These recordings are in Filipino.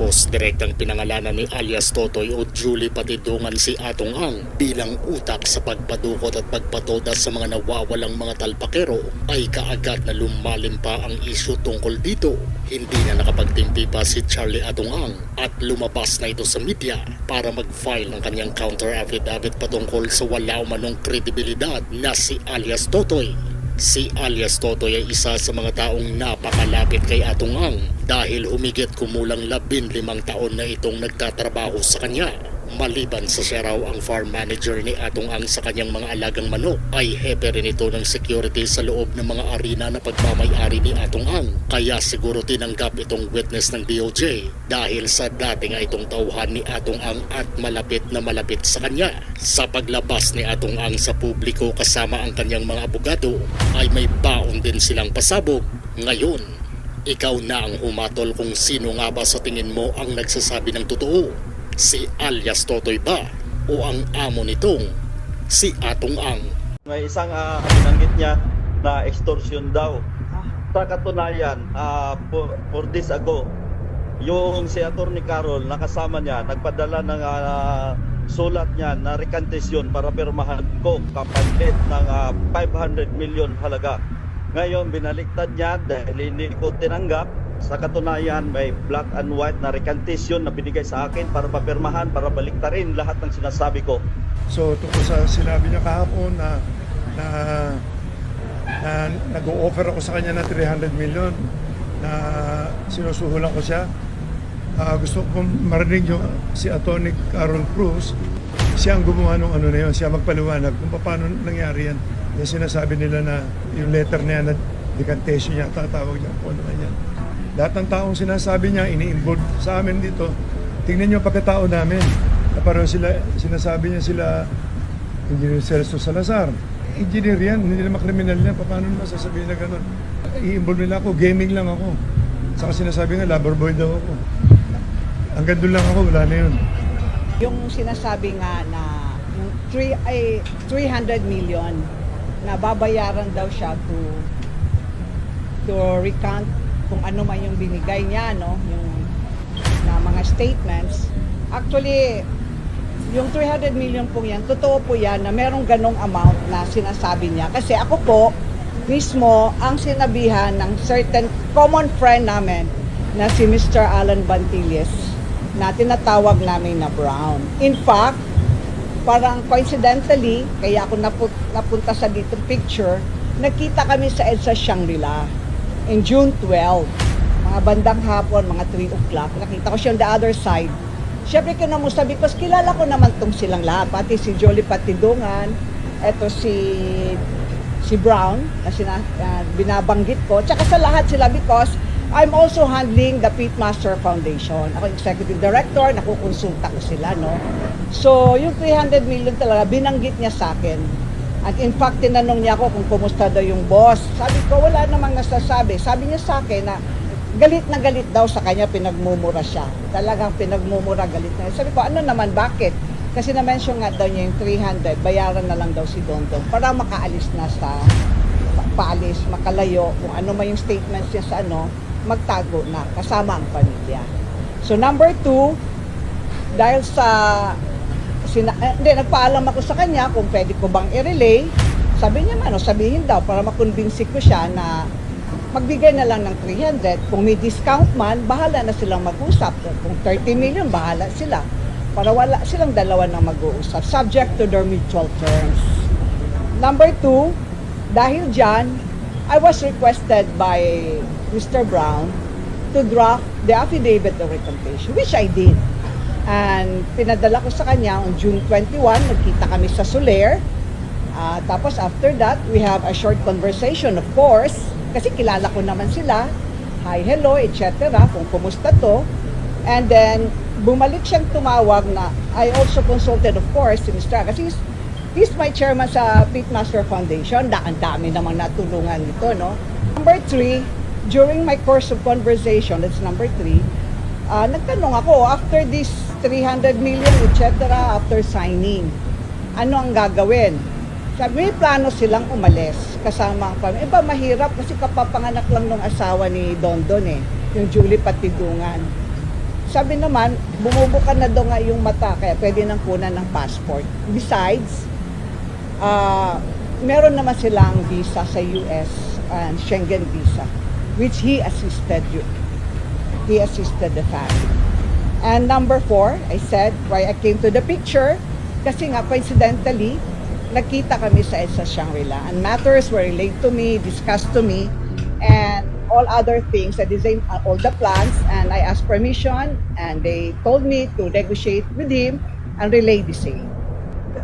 Matapos direktang pinangalanan ni alias Totoy o Julie Patidungan si Atong Ang bilang utak sa pagpadukot at pagpatoda sa mga nawawalang mga talpakero ay kaagad na lumalim pa ang isyu tungkol dito. Hindi na nakapagtimpi pa si Charlie Atong Ang at lumabas na ito sa media para mag-file ng kanyang counter affidavit patungkol sa wala umanong kredibilidad na si alias Totoy. Si alias Totoy ay isa sa mga taong napakalapit kay Atong Ang dahil humigit kumulang labin limang taon na itong nagtatrabaho sa kanya. Maliban sa siya ang farm manager ni Atong Ang sa kanyang mga alagang manok, ay hepe rin ito ng security sa loob ng mga arena na pagmamayari ni Atong Ang. Kaya siguro tinanggap itong witness ng DOJ dahil sa dati nga itong tauhan ni Atong Ang at malapit na malapit sa kanya. Sa paglabas ni Atong Ang sa publiko kasama ang kanyang mga abogado ay may baon din silang pasabog. Ngayon, ikaw na ang humatol kung sino nga ba sa tingin mo ang nagsasabi ng totoo. Si alias Totoy ba o ang amo nitong si Atong Ang? May isang uh, binanggit niya na extortion daw. Sa katunayan, ah, for, for this ago, yung si Atty. Carol, nakasama niya, nagpadala ng ah, sulat niya na recantation para pirmahan ko kapalit ng ah, 500 million halaga. Ngayon, binaliktad niya dahil hindi ko tinanggap. Sa katunayan, may black and white na recantation na binigay sa akin para papirmahan, para baliktarin lahat ng sinasabi ko. So tungkol sa sinabi niya kahapon na na, na nag-o-offer ako sa kanya ng 300 million na sinusuhulan ko siya. Ah, gusto ko marinig yung si Atty. Carol Cruz, siya ang gumawa ng ano na yun, siya magpaliwanag kung paano nangyari yan. Yung sinasabi nila na yung letter na yan na decantation niya, tatawag niya kung ano na yan. Lahat ng taong sinasabi niya, ini-involve sa amin dito. Tingnan niyo pagkatao namin. Na parang sila, sinasabi niya sila, Engineer Celso Salazar. Engineer yan, hindi naman kriminal yan. Paano naman sasabihin na gano'n? I-involve nila ako, gaming lang ako. Saka sinasabi nga, lover boy daw ako. Hanggang doon lang ako, wala na yun. Yung sinasabi nga na yung three, ay, 300 million na babayaran daw siya to to recount kung ano man yung binigay niya no yung na mga statements actually yung 300 million po yan totoo po yan na merong ganong amount na sinasabi niya kasi ako po mismo ang sinabihan ng certain common friend namin na si Mr. Alan Bantilles na tinatawag namin na Brown. In fact, parang coincidentally, kaya ako napu- napunta sa dito picture, nagkita kami sa EDSA Shangri-La in June 12. Mga bandang hapon, mga 3 o'clock. Nakita ko siya on the other side. Siyempre kinamusta because kilala ko naman tong silang lahat. Pati si Jolly Patidungan, eto si si Brown na sina, ah, binabanggit ko. Tsaka sa lahat sila because I'm also handling the Pitmaster Foundation. Ako executive director, nakukonsulta ko sila, no? So, yung 300 million talaga, binanggit niya sa akin. At in fact, tinanong niya ako kung kumusta daw yung boss. Sabi ko, wala namang nasasabi. Sabi niya sa akin na galit na galit daw sa kanya, pinagmumura siya. Talagang pinagmumura, galit na. Sabi ko, ano naman, bakit? Kasi na-mention nga daw niya yung 300, bayaran na lang daw si Dondong para makaalis na sa pa- paalis, makalayo, kung ano man yung statements niya sa ano, magtago na, kasama ang pamilya. So number two, dahil sa, sina, eh, hindi, nagpaalam ako sa kanya kung pwede ko bang i-relay, sabi niya man, o sabihin daw, para makonbinsi ko siya na magbigay na lang ng 300. Kung may discount man, bahala na silang mag-usap. Kung 30 million, bahala sila. Para wala silang dalawa na mag-uusap, subject to their mutual terms. Number two, dahil dyan, I was requested by Mr. Brown to draft the affidavit of recantation, which I did. And pinadala ko sa kanya on June 21, nagkita kami sa Soler. Ah, tapos after that, we have a short conversation, of course, kasi kilala ko naman sila. Hi, hello, etc. Kung kumusta to. And then, bumalik siyang tumawag na I also consulted, of course, si Mr. Kasi he's, he's my chairman sa Pitmaster Foundation. Da, ang dami namang natulungan nito, no? Number three, during my course of conversation, that's number three, ah, nagtanong ako, after this 300 million, etc. after signing. Ano ang gagawin? Sabi, may plano silang umalis kasama ang pamilya. Iba, mahirap kasi kapapanganak lang ng asawa ni Dondon eh, yung Julie Patidungan. Sabi naman, bumubuka na daw nga yung mata, kaya pwede nang kunan ng passport. Besides, ah meron naman silang visa sa US and Schengen visa, which he assisted you. He assisted the family. And number four, I said, why I came to the picture, kasi nga coincidentally, nakita kami sa EDSA Shangri-La. And matters were relayed to me, discussed to me, and all other things, I designed uh, all the plans, and I asked permission, and they told me to negotiate with him and relay the same.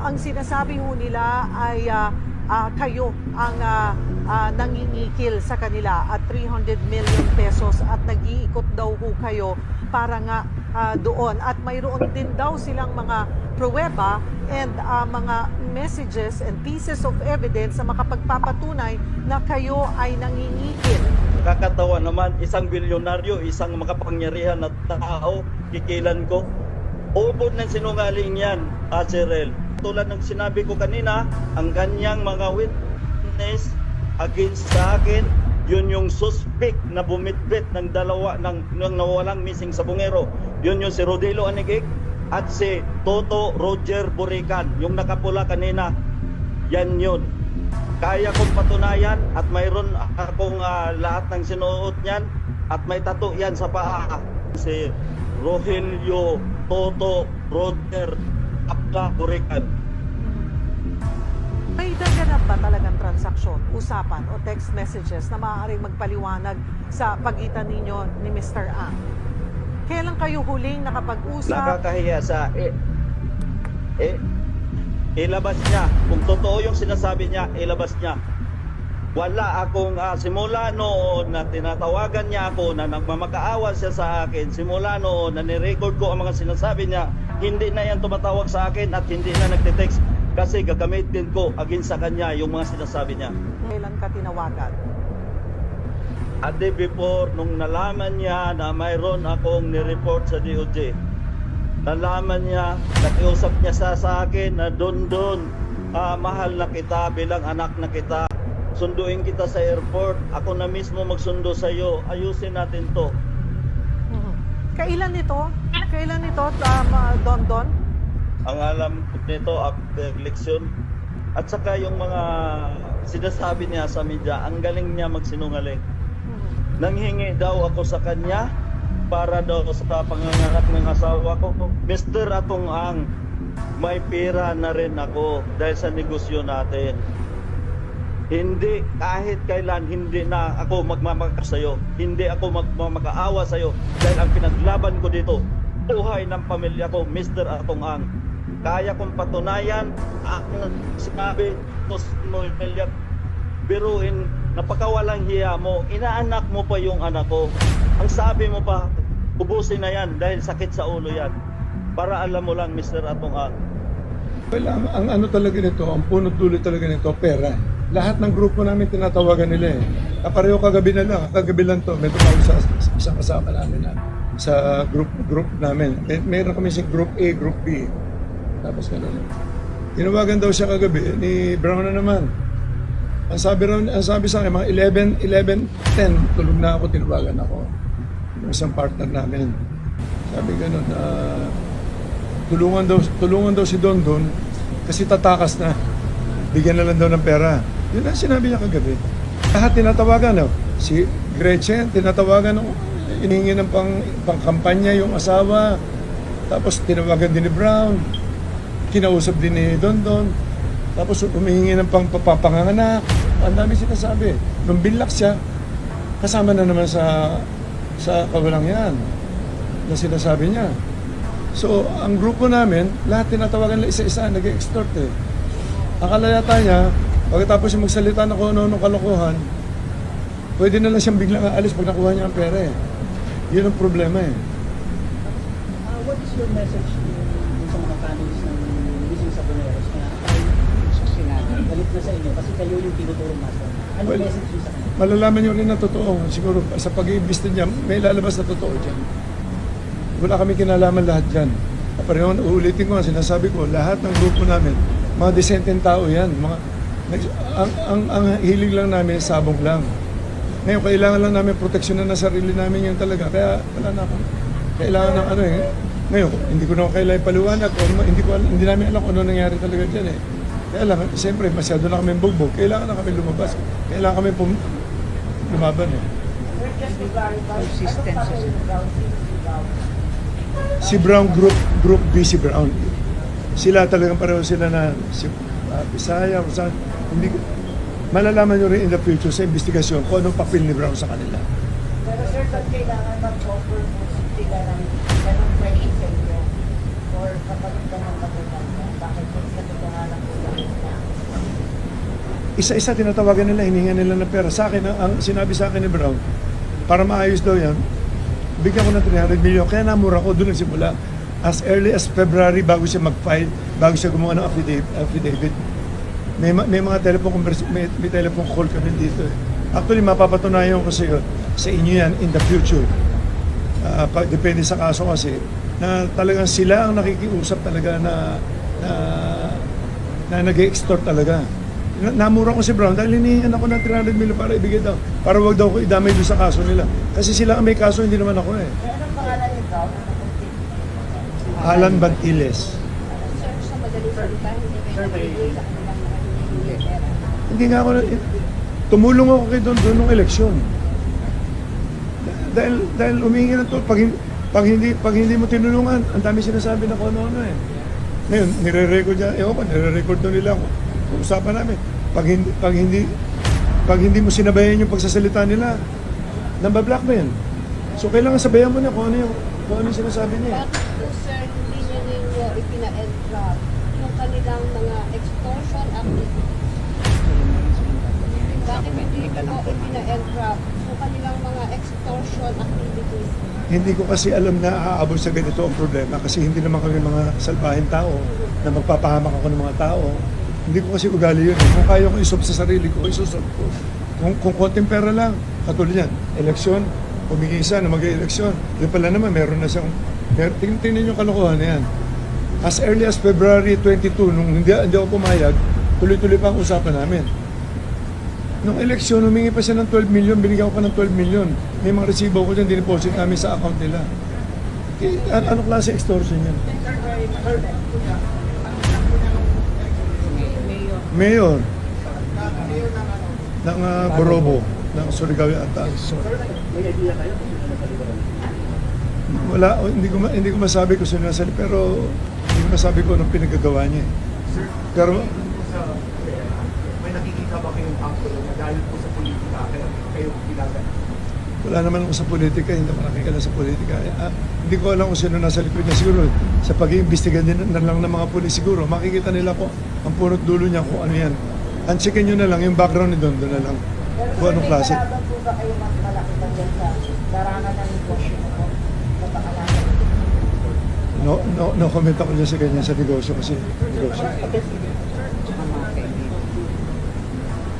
ang sinasabi ho nila ay ah, ah, kayo ang ah, ah, nangingikil sa kanila at 300 million pesos at nag-iikot daw ho kayo para nga ah, doon at mayroon din daw silang mga pruweba and ah, mga messages and pieces of evidence na makapagpapatunay na kayo ay nangingikil. Kakatawa naman, isang bilyonaryo, isang makapangyarihan na tao, kikilan ko. Ubod ng sinungaling yan, Azerel. Tulad ng sinabi ko kanina, ang kanyang mga witness against sa akin, yun yung suspect na bumitbit ng dalawa ng, ng nawalang missing sa bungero. Yun yung si Rodelo Anigig at si Toto Roger Burican, yung nakapula kanina. Yan yun. Kaya kong patunayan at mayroon akong ah, lahat ng sinuot niyan at may tato yan sa paa. Si Rogelio Toto Roger Apka Burican. Naganap ba talagang transaksyon, usapan o text messages na maaaring magpaliwanag sa pagitan ninyo ni Mr. Ang? Kailan kayo huling nakapag-usap? Nakakahiya sa eh, eh, ilabas niya. Kung totoo yung sinasabi niya, ilabas niya. Wala akong ah, simula noon na tinatawagan niya ako na nagmamakaawa siya sa akin. Simula noon na nirecord ko ang mga sinasabi niya, hindi na yan tumatawag sa akin at hindi na nagte-text kasi gagamitin ko against sa kanya yung mga sinasabi niya. Kailan ka tinawagan? A day before, nung nalaman niya na mayroon akong nireport sa DOJ, nalaman niya, nakiusap niya sa, sa akin na doon doon, ah, mahal na kita bilang anak na kita. Sunduin kita sa airport. Ako na mismo magsundo sa iyo. Ayusin natin to. Mhm. Kailan ito? Kailan ito, um, uh, Don Don? Ang alam nito after election. At saka yung mga sinasabi niya sa media, ang galing niya magsinungaling. Mhm. Nanghingi daw ako sa kanya para daw sa panganganak ng asawa ko. Mr. Atong Ang, may pera na rin ako dahil sa negosyo natin. Hindi, kahit kailan, hindi na ako magmamaka sa'yo. Hindi ako magmamakaawa sa'yo dahil ang pinaglaban ko dito, buhay ng pamilya ko, Mr. Atong Ang. Kaya kong patunayan, ang sinabi ko sa pamilya, biruin, napakawalang hiya mo, inaanak mo pa yung anak ko. Ang sabi mo pa, ubusin na yan dahil sakit sa ulo yan. Para alam mo lang, Mr. Atong Ang. Well, ang, ang ano talaga nito, ang punot dulo talaga nito, pera. Lahat ng grupo namin tinatawagan nila eh. Kapareho kagabi na lang, kagabi lang to. May tumawag sa isang kasama namin na sa group group namin. May, meron kami si group A, group B. Tapos gano'n. Tinawagan daw siya kagabi ni Brown na naman. Ang sabi raw, ang sabi sa akin, mga 11, 11, 10, tulog na ako, tinawagan ako. Yung isang partner namin. Sabi gano'n, ah, tulungan daw tulungan daw si Don Don kasi tatakas na. Bigyan na lang daw ng pera. Yun ang sinabi niya kagabi. Lahat tinatawagan, no? Si Gretchen, tinatawagan ng iningi ng pang, pangkampanya yung asawa. Tapos tinawagan din ni Brown. Kinausap din ni Don Don. Tapos humihingi ng pang papapanganak. Ang dami sinasabi. Nung binlak siya, kasama na naman sa sa kawalang yan na sinasabi niya. So, ang grupo namin, lahat tinatawagan nila isa-isa, nag-extort eh. Akala yata niya, pagkatapos yung magsalita na kung ano-ano kalokohan, pwede na lang siyang biglang aalis pag nakuha niya ang pera eh. Yun ang problema eh. Uh, what is your message to sa mga families ng missing sa Boneros na ay Sinabi. galit na sa inyo kasi kayo yung tinuturong master? Anong Well, message niyo sa kanila? Malalaman niyo rin na totoo. Siguro sa pag-iimbista niya, may lalabas na totoo dyan. Wala kami kinalaman lahat dyan. Yun, uulitin ko, sinasabi ko, lahat ng grupo namin, mga disenteng tao yan. Mga, nag- ang, ang, ang hilig lang namin, sabong lang. Ngayon, kailangan lang namin proteksyonan na sarili namin yun talaga. Kaya wala na ako. Kailangan ng ano eh. Ngayon, hindi ko na kailangan paliwanag. Kung, ano- hindi, ko, hindi namin alam kung ano nangyari talaga dyan eh. Kaya lang, siyempre, masyado na kami bugbog. Kailangan na kami lumabas. Kailangan kami pum- lumaban eh. Si Brown Group, Group B si Brown. Sila talagang pareho sila na si uh, Bisaya, hindi, malalaman nyo rin in the future sa investigasyon kung anong papel ni Brown sa kanila. Pero sir, kailangan mag-offer po sila ng ganong pressure sa inyo? Or kapag ganun matutunan mo, bakit po sa katotohanan po lang na? Isa-isa tinatawagan nila, hininga nila ng pera. Sa akin, ang, sinabi sa akin ni Brown, para maayos daw yan, bigyan ko ng 300 million. Kaya namura ko, doon nagsimula. As early as February, bago siya mag-file, bago siya gumawa ng affidavit, affidavit may, ma- may mga telephone convers- may, may telephone call kami dito eh. Actually, mapapatunayan ko sa iyo, sa inyo yan in the future. Ah, pag, depende sa kaso kasi, na talagang sila ang nakikiusap talaga na na, na nag-extort talaga. Na- Namura ko si Brown dahil hinihingan ako ng 300 million para ibigay daw. Para wag daw ko idamay doon sa kaso nila. Kasi sila ang may kaso, hindi naman ako eh. Eh, anong pangalan ni Brown? Alan Bantiles. Sir, sa madaling salita, hindi kayo sa nga ako, na- tumulong ako kay Don Don nung eleksyon. Dahil, dahil umingi ng to, pag, pag, hindi, pag hindi mo tinulungan, ang dami sinasabi na kung ano-ano eh. Ngayon, nire-record niya, ewan ko, nire-record doon nila ako. Usapan namin. Pag hindi, pag hindi, pag hindi mo sinabayan yung pagsasalita nila, nambablockmail. So, kailangan sabayan mo na kung ano yung, kung ano yung sinasabi niya. Bakit po sir hindi nyo ninyo ipina-entrap yung kanilang mga extortion activities? Bakit hindi po ipina-entrap yung kanilang mga extortion activities? Hindi ko kasi alam na aabot sa ganito ang problema kasi hindi naman kami mga salbahin tao na magpapahamak ako ng mga tao. Hindi ko kasi ugali yun. Kung kaya ko isob sa sarili ko, isusod ko. Kung, kung konting pera lang, katulad yan, eleksyon, humingi isa na mag-eleksyon. Yun pala naman, meron na siyang, mer tingnan, tingnan yung kalokohan na yan. As early as February 22, nung hindi, hindi ako pumayag, tuloy-tuloy pa ang usapan namin. Nung eleksyon, humingi pa siya ng 12 million, binigyan ko pa ng 12 million. May mga resibo ko dyan, dineposit namin sa account nila. Eh, an- anong klase extortion yan? Mayor. Ng uh, Borobo, ng Surigao ata. Kung? Wala, hindi ko hindi ko masabi kung sino nasa pero hindi ko masabi ko anong pinagagawa niya. eh. Pero may nakikita ba kayong anggulo na dahil po sa politika kaya kayo? Wala naman ako sa politika, hindi ako nakikita sa politika. Ah, hindi ko alam kung sino nasa likod niya. Siguro, sa pag-iimbestiga din na lang ng mga pulis, siguro, makikita nila ko ang punot dulo niya kung ano yan. Ansikin nyo na lang, yung background ni Don, doon na lang. Pero Kung anong klase. kalaban po ba kayo mas malaki pa dyan sa larangan ng negosyo mo? No, no, no comment ako dyan sa ganyan sa negosyo kasi negosyo.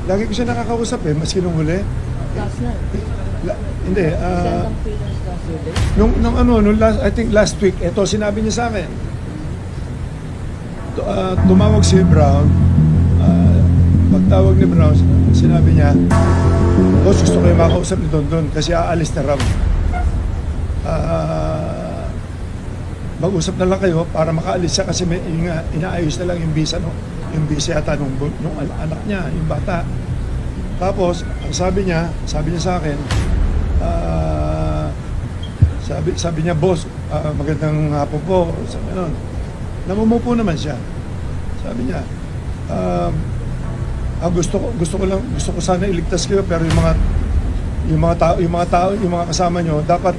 Lagi ko siya nakakausap eh, maski nung huli. Last night. Hindi, day. Nung, nung ano, nung last, I think last week, eto sinabi niya sa akin. Tu- ah, tumawag si Brown. ah, pagtawag ni Brown, sinabi niya, Boss, gusto ko yung makausap ni Don Don kasi aalis na raw. Ah, mag-usap na lang kayo para makaalis siya kasi may, yung, nga, inaayos na lang yung visa, no? yung visa yata nung, nung an- anak niya, yung bata. Tapos, ang sabi niya, sabi niya sa akin, ah, sabi, sabi niya, boss, ah, magandang hapon po. Sabi nun. Namumupo naman siya. Sabi niya, um, ah, gusto ko gusto ko lang gusto ko sana iligtas kayo pero yung mga yung mga tao yung mga tao yung mga kasama nyo dapat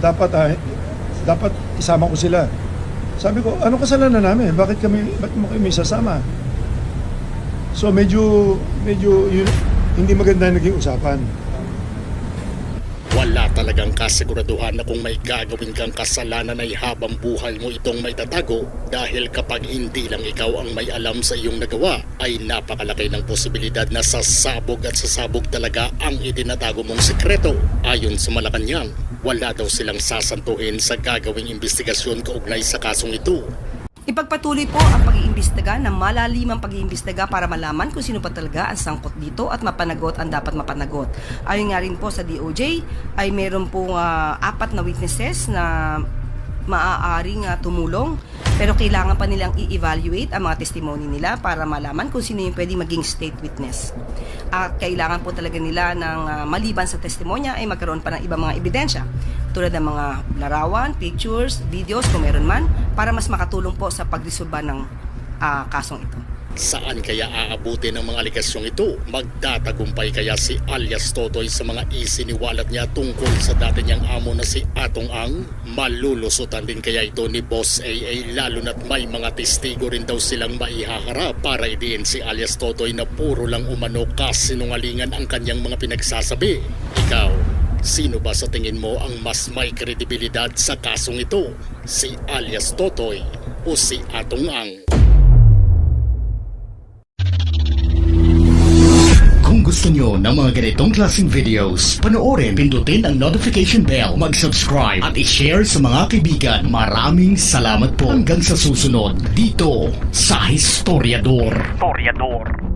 dapat ah, dapat isama ko sila. Sabi ko, ano kasalanan namin? Bakit kami bakit mo kami sasama? So medyo medyo yun, hindi maganda naging usapan. Kasiguraduhan na kung may gagawin kang kasalanan ay habang buhay mo itong may tatago dahil kapag hindi lang ikaw ang may alam sa iyong nagawa ay napakalaki ng posibilidad na sasabog at sasabog talaga ang itinatago mong sekreto ayon sa Malacanang. wala daw silang sasantuhin sa gagawing investigasyon kaugnay sa kasong ito. Ipagpatuloy po ang pag-iimbestiga ng malalimang pag-iimbestiga para malaman kung sino pa talaga ang sangkot dito at mapanagot ang dapat mapanagot. Ayon nga rin po sa DOJ ay meron pong ah, apat na witnesses na maaaring ah, tumulong pero kailangan pa nilang i-evaluate ang mga testimony nila para malaman kung sino yung pwede maging state witness. At kailangan po talaga nila ng ah, maliban sa testimonya ay magkaroon pa ng ibang mga ebidensya tulad ng mga larawan, pictures, videos kung meron man para mas makatulong po sa pagresolba ng ah, kasong ito. Saan kaya aabutin ang mga aligasyong ito? Magtatagumpay kaya si alias Totoy sa mga isiniwalat niya tungkol sa dati niyang amo na si Atong Ang? Malulusutan din kaya ito ni Boss AA lalo na't may mga testigo rin daw silang maihaharap para idiin si alias Totoy na puro lang umano kasinungalingan ang kanyang mga pinagsasabi. Ikaw, sino ba sa tingin mo ang mas may kredibilidad sa kasong ito? Si alias Totoy o si Atong Ang? Kung gusto nyo ng mga ganitong klaseng videos, panoorin, pindutin ang notification bell, mag-subscribe at i-share sa mga kaibigan. Maraming salamat po hanggang sa susunod dito sa Historiador. Historiador.